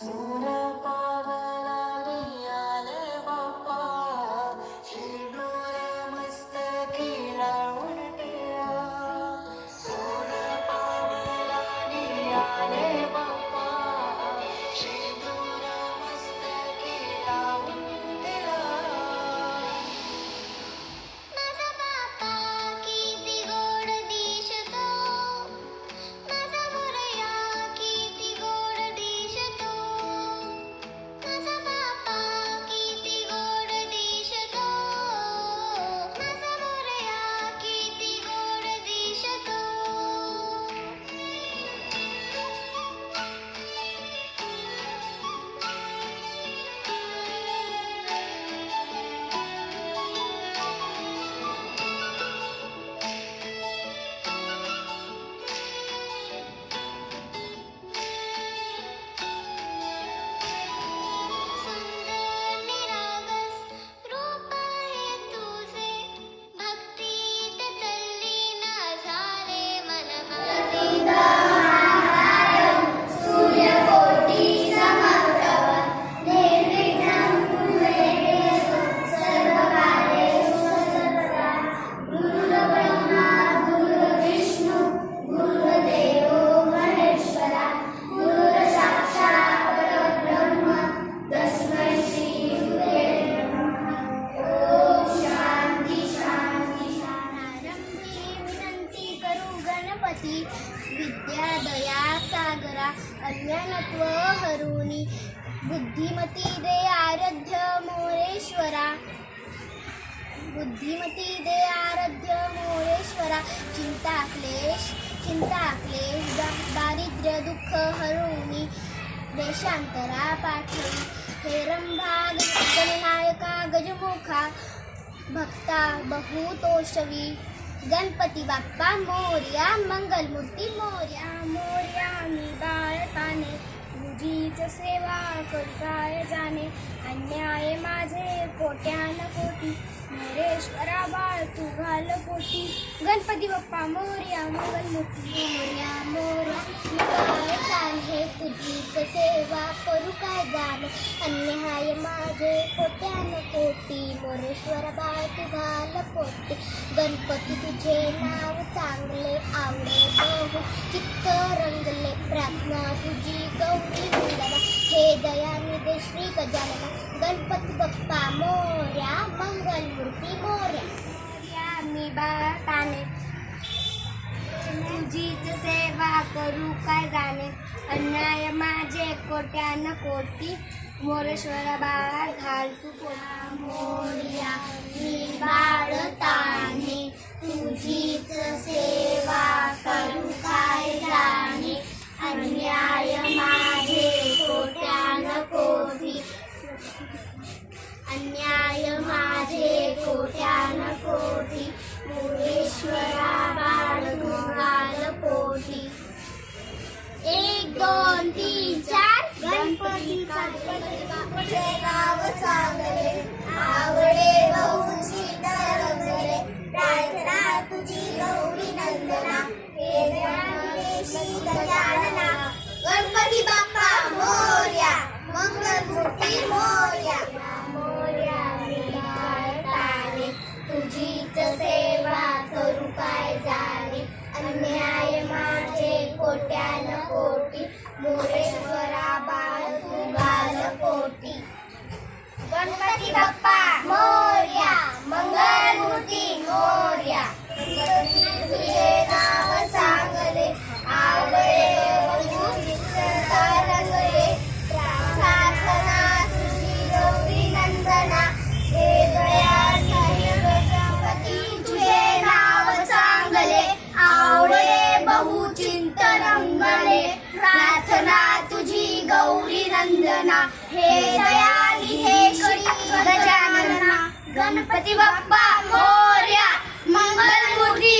Soon Buddhimati दे आराध्य मोरेश्वरा. बुद्धिमती दे आराध्य मोरेश्वरा. चिंता क्लेश चिंता क्लेश दारिद्र्य दुःख हरुणी देशांतरा पाठवी हे रंभा गणनायका गजमुखा भक्ता बहुतोषवी. गणपती बाप्पा मोर्या मंगलमूर्ती मोर्या मोर्या मी बाळताने. तुझीच सेवा करू काय जाणे. अन्याय माझे कोट्यान कोटी. मोरेश्वरा बाळ तू घाल कोटी गणपती बाप्पा मोर्या मंगलमूर्ती मोर्या मोर्या. मी तुझीच सेवा करू काय जाणे. अन्याय माझे कोट्यान कोटी. मोरेश्वर बाळ तू घाल कोटी गणपती तुझे नाव चांगले आवडे बहु. चित्त रंगले गजानना गणपती बाप्पा मोर्या मंगलमूर्ती मोर्या. मोर्या मी बाळताने तुझीच सेवा करू काय जाणे? अन्याय माझे कोट्यान कोटी. मोरेश्वर बाळा घाल तू पोटा. मोर्या मी बाळताने. तुझीच सेवा तुझी गौरी नंदना गजानना गणपती बाप्पा मोर्या मंगलमूर्ती मोर्या मोर्या. नंदना हे दयाली हे गजानना गणपती बाप्पा मोर्या मंगलमूर्ती